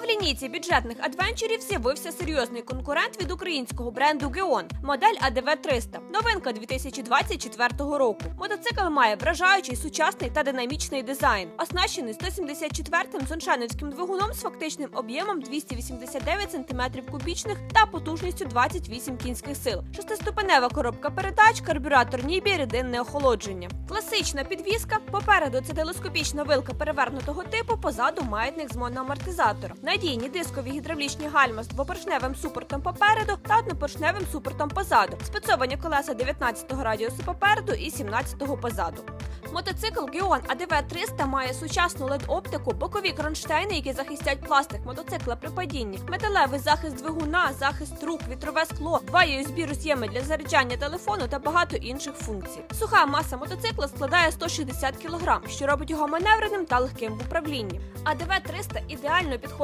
в лінійці бюджетних адвенчурів з'явився серйозний конкурент від українського бренду Геон модель АДВ 300 Новинка 2024 року. Мотоцикл має вражаючий сучасний та динамічний дизайн, оснащений 174-м соншановським двигуном з фактичним об'ємом 289 см кубічних та потужністю 28 кінських сил, шестиступенева коробка передач, карбюратор Нібі, рідинне охолодження. Класична підвізка. Попереду це телескопічна вилка перевернутого типу, позаду маятник з моноамортизатором. Надійні дискові гідравлічні гальма з двопоршневим супортом попереду та однопоршневим супортом позаду. Спецовані колеса 19-го радіусу попереду і 17-го позаду. Мотоцикл Геон АДВ 300 має сучасну LED-оптику, бокові кронштейни, які захистять пластик мотоцикла при падінні, металевий захист двигуна, захист рук, вітрове скло, два USB роз'єми для заряджання телефону та багато інших функцій. Суха маса мотоцикла складає 160 кг, що робить його маневреним та легким в управлінні. АДВ 300 ідеально підходить